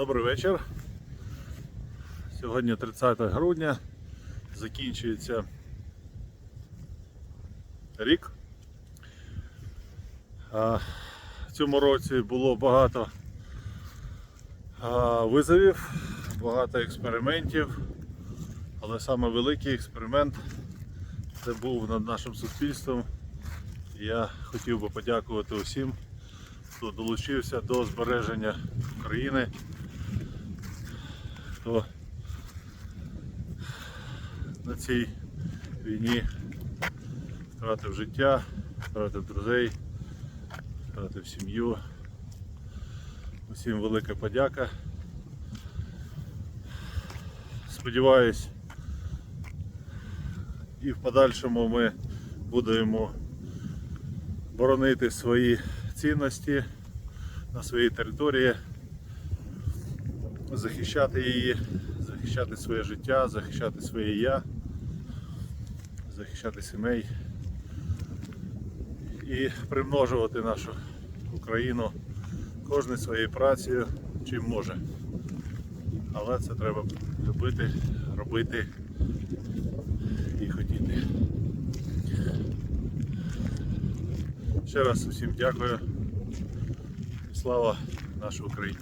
Добрий вечір. Сьогодні 30 грудня. Закінчується рік. В цьому році було багато визовів, багато експериментів, але саме великий експеримент це був над нашим суспільством. Я хотів би подякувати усім, хто долучився до збереження України, хто на цій війні втратив життя, втратив друзей, втратив сім'ю. Усім велика подяка. Сподіваюсь, і в подальшому ми будемо боронити свої цінності на своїй території, захищати її, захищати своє життя, захищати своє я, захищати сімей і примножувати нашу Україну кожен своєю працею, чим може. Але це треба любити, робити і хотіти. Ще раз усім дякую. Слава нашій Україні.